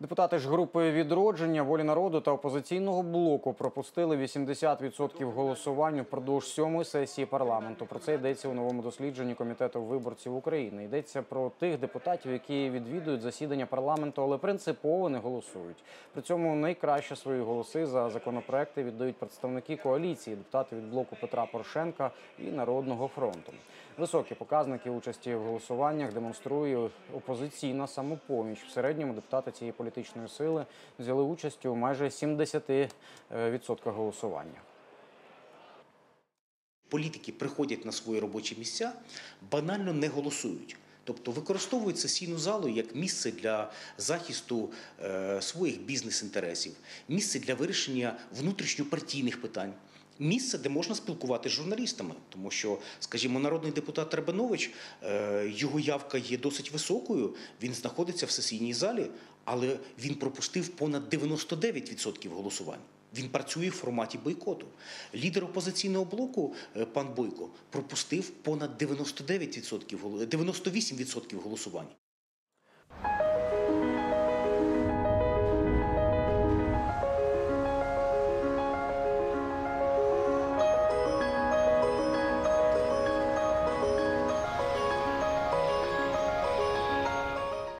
Депутати ж групи відродження волі народу та опозиційного блоку пропустили 80% голосувань упродовж сьомої сесії парламенту. Про це йдеться у новому дослідженні комітету виборців України. Йдеться про тих депутатів, які відвідують засідання парламенту, але принципово не голосують. При цьому найкраще свої голоси за законопроекти віддають представники коаліції, депутати від блоку Петра Порошенка і Народного фронту. Високі показники участі в голосуваннях демонструє опозиційна самопоміч. В середньому депутати цієї політичної сили взяли участь у майже 70% голосування. Політики приходять на свої робочі місця, банально не голосують. Тобто використовують сесійну залу як місце для захисту е, своїх бізнес-інтересів, місце для вирішення внутрішньопартійних питань, місце, де можна спілкуватися з журналістами. Тому що, скажімо, народний депутат Ребенович, е, його явка є досить високою. Він знаходиться в сесійній залі, але він пропустив понад 99% голосувань. Він працює в форматі бойкоту. Лідер опозиційного блоку е, пан Бойко пропустив понад 99%, голо- 98% голосувань.